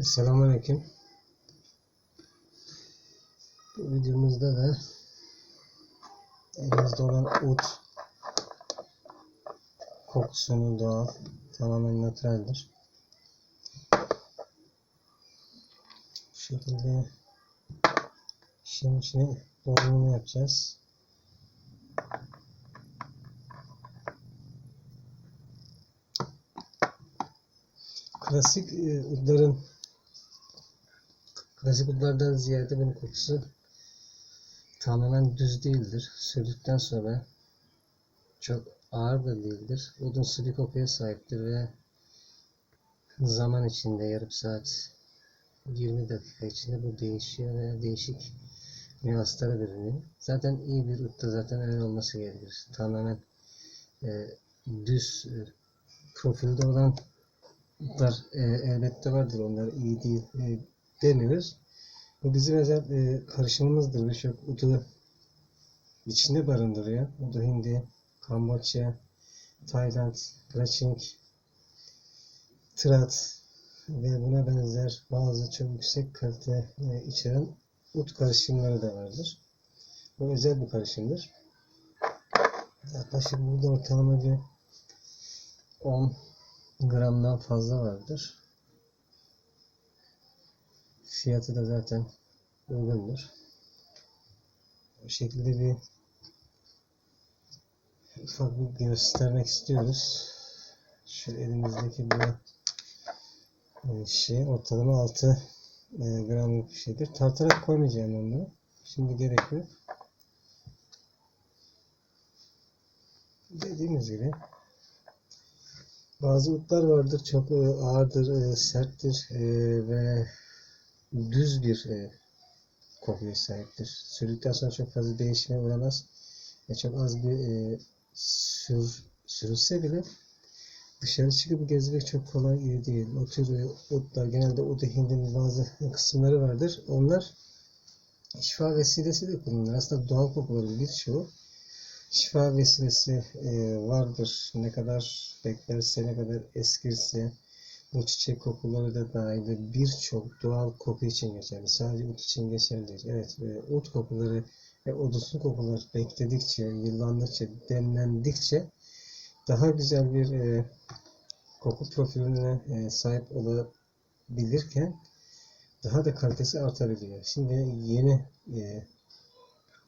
Selamünaleyküm. Bu videomuzda da elimizde olan ut kokusunu doğal, tamamen natüreldir. Bu şekilde işin içine yapacağız. Klasik e, udların klasik ziyade bunun kokusu tamamen düz değildir. Sürdükten sonra çok ağır da değildir. Udun bir kokuya sahiptir ve zaman içinde yarım saat 20 dakika içinde bu değişiyor ve değişik nüanslara bürünüyor. Zaten iyi bir utta zaten öyle olması gerekir. Tamamen e, düz e, profilde olan utlar e, elbette vardır. Onlar iyi değil e, demiyoruz. Bu bizim özel e, karışımımızdır. Birçok udu içinde barındırıyor. Udu Hindi, Kamboçya, Tayland, Karaçink, Trat ve buna benzer bazı çok yüksek kalite e, içeren ut karışımları da vardır. Bu özel bir karışımdır. Yaklaşık burada ortalama bir 10 gramdan fazla vardır. Fiyatı da zaten uygundur. Bu şekilde bir ufak bir göstermek istiyoruz. Şu elimizdeki bu e, şey ortalama 6 e, gramlık bir şeydir. Tartarak koymayacağım onu. Şimdi gerek. Dediğimiz gibi bazı utlar vardır çok e, ağırdır, serttir ve düz bir kokuya sahiptir. Sürdükten sonra çok fazla değişime uğramaz. Ve çok az bir sür, sürülse bile dışarı çıkıp gezmek çok kolay değil. O tür otlar genelde o hindinin bazı kısımları vardır. Onlar şifa vesilesi de kullanılır. Aslında doğal kokuların birçoğu şifa vesilesi e, vardır. Ne kadar beklerse, ne kadar eskirse bu çiçek kokuları da dahil birçok doğal koku için geçerli. Sadece ut için geçerli değil. Evet, e, ut kokuları ve odunsu kokular bekledikçe, yıllandıkça, demlendikçe daha güzel bir e, koku profiline e, sahip olabilirken daha da kalitesi artabiliyor. Şimdi yeni e,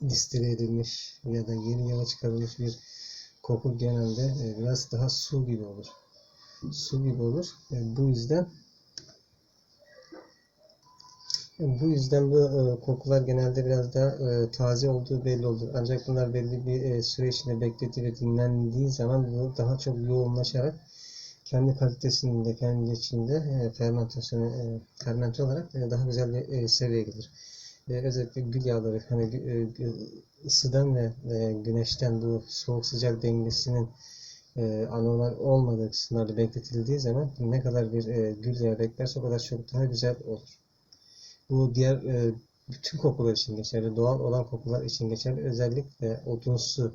distile edilmiş ya da yeni yola çıkarılmış bir koku genelde e, biraz daha su gibi olur. Su gibi olur. E, bu yüzden e, bu yüzden bu kokular genelde biraz daha taze olduğu belli olur. Ancak bunlar belli bir süre içinde bekletilip ve dinlendiği zaman bu daha çok yoğunlaşarak kendi kalitesinde, kendi içinde fermentasyonu, fermente olarak daha güzel bir seviyeye gelir e, özellikle gül yağları hani e, ısıdan ve e, güneşten bu soğuk sıcak dengesinin e, anormal olmadığı kısımlarda bekletildiği zaman ne kadar bir e, gül yağı beklerse o kadar çok daha güzel olur. Bu diğer e, bütün kokular için geçerli. Doğal olan kokular için geçerli. Özellikle odunsu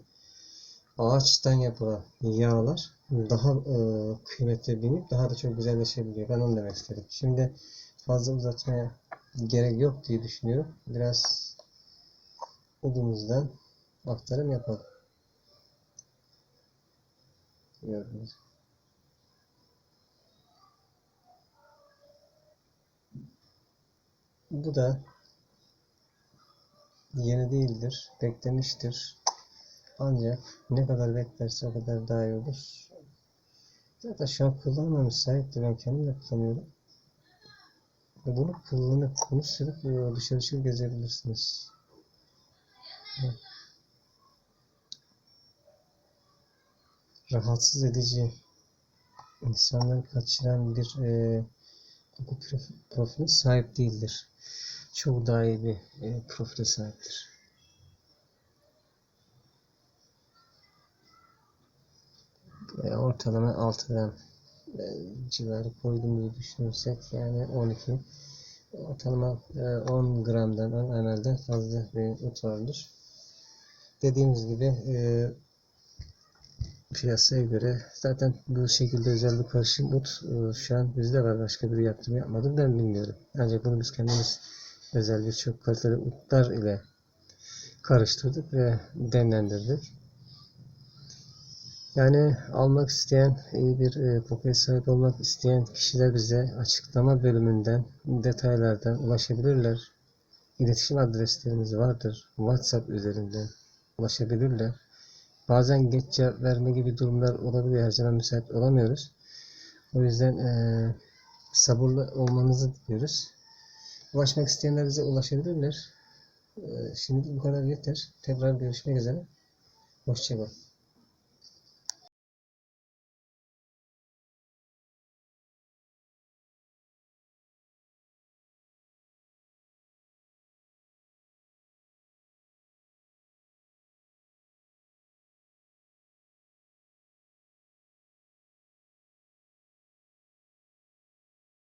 ağaçtan yapılan yağlar daha e, kıymetli binip daha da çok güzelleşebiliyor. Ben onu demek istedim. Şimdi fazla uzatmaya gerek yok diye düşünüyorum. Biraz odumuzdan aktarım yapalım. Gördünüz. Bu da yeni değildir. Beklemiştir. Ancak ne kadar beklerse o kadar daha iyi olur. Zaten şu an kullanmaya müsaitti. Ben kendim de kullanıyorum. Ve bunu kullanıp bunu sürüp e, dışarı çıkıp gezebilirsiniz. Rahatsız edici insanları kaçıran bir e, koku profiline sahip değildir. Çok daha iyi bir e, profile sahiptir. E, ortalama 6 gram civarı koyduğumuzu düşünürsek yani 12 ortalama 10 gramdan 10 ml'den fazla bir ut vardır. Dediğimiz gibi piyasaya göre zaten bu şekilde özel bir karışım ut e, şu an bizde var. Başka biri yaptı mı yapmadı mı ben bilmiyorum. Ancak bunu biz kendimiz özel bir çok kaliteli utlar ile karıştırdık ve demlendirdik. Yani almak isteyen, iyi bir e, kokuya sahip olmak isteyen kişiler bize açıklama bölümünden, detaylardan ulaşabilirler. İletişim adreslerimiz vardır. WhatsApp üzerinden ulaşabilirler. Bazen geç cevap verme gibi durumlar olabiliyor. Her zaman müsait olamıyoruz. O yüzden e, sabırlı olmanızı diliyoruz. Ulaşmak isteyenler bize ulaşabilirler. E, şimdilik bu kadar yeter. Tekrar görüşmek üzere. Hoşçakalın.